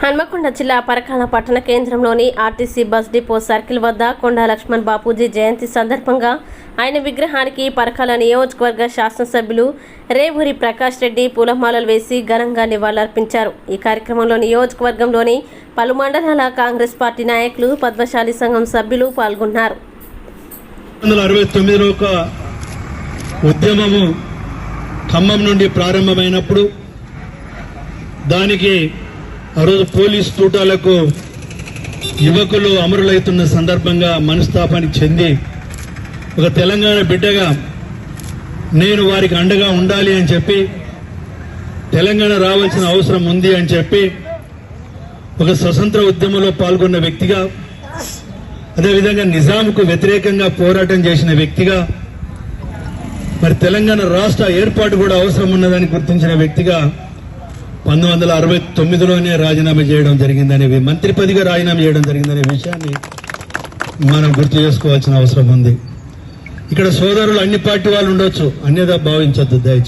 హన్మకొండ జిల్లా పరకాల పట్టణ కేంద్రంలోని ఆర్టీసీ బస్ డిపో సర్కిల్ వద్ద కొండా లక్ష్మణ్ బాపూజీ జయంతి సందర్భంగా ఆయన విగ్రహానికి పరకాల నియోజకవర్గ శాసనసభ్యులు రేవూరి ప్రకాష్ రెడ్డి పూలమాలలు వేసి ఘనంగా నివాళులర్పించారు. ఈ కార్యక్రమంలో నియోజకవర్గంలోని పలు మండలాల కాంగ్రెస్ పార్టీ నాయకులు పద్మశాలి సంఘం సభ్యులు పాల్గొన్నారు. వందల అరవై తొమ్మిదిలో ఒక ఉద్యమము ఖమ్మం నుండి ప్రారంభమైనప్పుడు దానికి ఆ రోజు పోలీస్ తూటాలకు యువకులు అమరులవుతున్న సందర్భంగా మనస్తాపానికి చెంది ఒక తెలంగాణ బిడ్డగా నేను వారికి అండగా ఉండాలి అని చెప్పి తెలంగాణ రావాల్సిన అవసరం ఉంది అని చెప్పి ఒక స్వతంత్ర ఉద్యమంలో పాల్గొన్న వ్యక్తిగా అదేవిధంగా నిజాంకు వ్యతిరేకంగా పోరాటం చేసిన వ్యక్తిగా మరి తెలంగాణ రాష్ట్ర ఏర్పాటు కూడా అవసరం ఉన్నదని గుర్తించిన వ్యక్తిగా పంతొమ్మిది వందల అరవై తొమ్మిదిలోనే రాజీనామా చేయడం జరిగిందనే మంత్రి పదిగా రాజీనామా చేయడం జరిగిందనే విషయాన్ని మనం గుర్తు చేసుకోవాల్సిన అవసరం ఉంది. ఇక్కడ సోదరులు అన్ని పార్టీ వాళ్ళు ఉండొచ్చు అన్యదా భావించొద్దు దయచేసి.